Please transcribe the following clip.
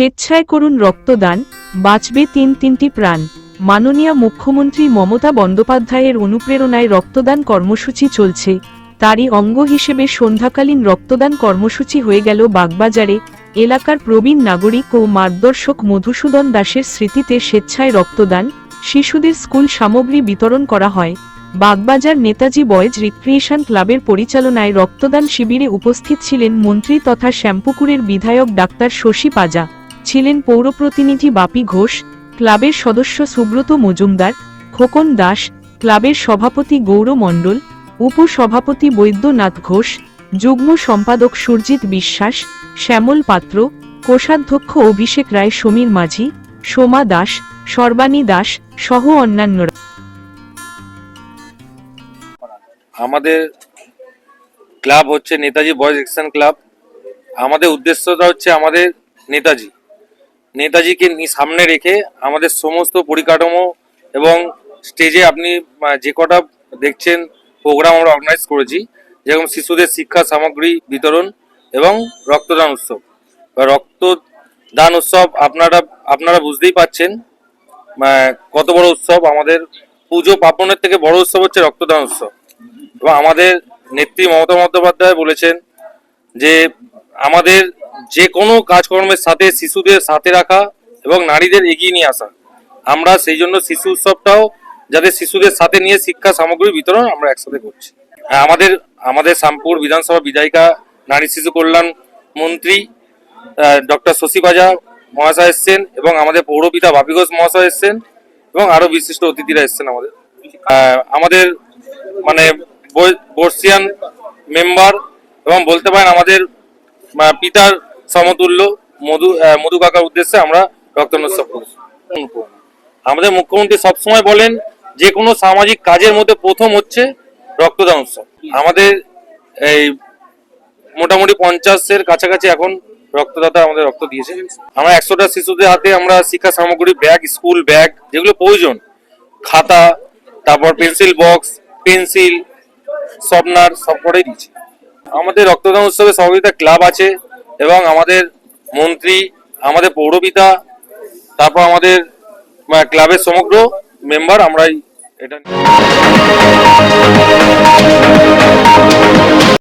স্বেচ্ছায় করুন রক্তদান, বাঁচবে তিন তিনটি প্রাণ। মাননীয় মুখ্যমন্ত্রী মমতা বন্দ্যোপাধ্যায়ের অনুপ্রেরণায় রক্তদান কর্মসূচি চলছে। তারই অঙ্গ হিসেবে সন্ধ্যাকালীন রক্তদান কর্মসূচি হয়ে গেল বাগবাজারে। এলাকার প্রবীণ নাগরিক ও মার্গদর্শক মধুসূদন দাসের স্মৃতিতে স্বেচ্ছায় রক্তদান, শিশুদের স্কুল সামগ্রী বিতরণ করা হয়। বাগবাজার নেতাজি বয়েজ রিক্রিয়েশন ক্লাবের পরিচালনায় রক্তদান শিবিরে উপস্থিত ছিলেন মন্ত্রী তথা শ্যামপুকুরের বিধায়ক ডাক্তার শশী পাজা। ছিলেন পৌরপ্রতিনিধি বাপি ঘোষ, ক্লাবের সদস্য সুব্রত মজুমদার, খোকন দাস, ক্লাবের সভাপতি গৌর মণ্ডল, উপসভাপতি বৈদ্যনাথ ঘোষ, যুগ্ম সম্পাদক সুরজিৎ বিশ্বাস, শ্যামল পাত্র, কোষাধ্যক্ষ অভিষেক রায়, সমীর মাঝি, সোমা দাস, সর্বাণী দাস সহ অন্যান্যরা। আমাদের ক্লাব হচ্ছে নেতাজি বয়েজ অ্যাকশন ক্লাব। আমাদের উদ্দেশ্যটা হচ্ছে আমাদের নেতাজি। নেতাজিকে সামনে রেখে আমাদের সমস্ত পরিকাঠামো এবং স্টেজে আপনি যে কটা দেখছেন প্রোগ্রাম আমরা অর্গানাইজ করেছি, যেরকম শিশুদের শিক্ষা সামগ্রী বিতরণ এবং রক্তদান উৎসব। বা রক্তদান উৎসব আপনারা আপনারা বুঝতেই পাচ্ছেন কত বড় উৎসব। আমাদের পুজো পার্বণের থেকে বড় উৎসব হচ্ছে রক্তদান উৎসব। এবং আমাদের নেত্রী মমতা বন্দ্যোপাধ্যায় বলেছেন যে আমাদের যে কোনো কাজকর্মের সাথে শিশুদের সাথে রাখা এবং নারীদের এগিয়ে নিয়ে আসা। আমরা সেই জন্য শিশু উৎসবটাও যাতে শিশুদের সাথে নিয়ে শিক্ষা সামগ্রী বিতরণ আমরা একসাথে করছি। হ্যাঁ, আমাদের আমাদের শ্যামপুর বিধানসভা বিধায়িকা নারী শিশু কল্যাণ মন্ত্রী ডক্টর শশী বাজা মহাশয় এসছেন এবং আমাদের পৌরপিতা বাপি ঘোষ মহাশয় এসছেন এবং আরও বিশিষ্ট অতিথিরা এসছেন আমাদের। আমাদের মানে বর্ষিয়ান মেম্বার এবং বলতে পারেন আমাদের পিতার সমতুল্য মধু মধু কাকার উদ্দেশ্যে আমরা রক্তদান উৎসব আমাদের মুখ্যমন্ত্রী সবসময় বলেন যে কোনো সামাজিক কাজের মধ্যে প্রথম হচ্ছে রক্তদান উৎসব আমাদের এই মোটামুটি পঞ্চাশের কাছাকাছি এখন রক্তদাতা আমাদের রক্ত দিয়েছে। আমরা একশোটা শিশুদের হাতে আমরা শিক্ষা সামগ্রী, ব্যাগ, স্কুল ব্যাগ, যেগুলো প্রয়োজন। খাতা, তারপর পেন্সিল বক্স, পেন্সিল শপনার সব কটাই দিচ্ছি আমাদের রক্তদান উৎসবে সহযোগিতা ক্লাব আছে এবং আমাদের মন্ত্রী, আমাদের পৌরপিতা, তারপর আমাদের ক্লাবের সমগ্র মেম্বার আমরাই এটা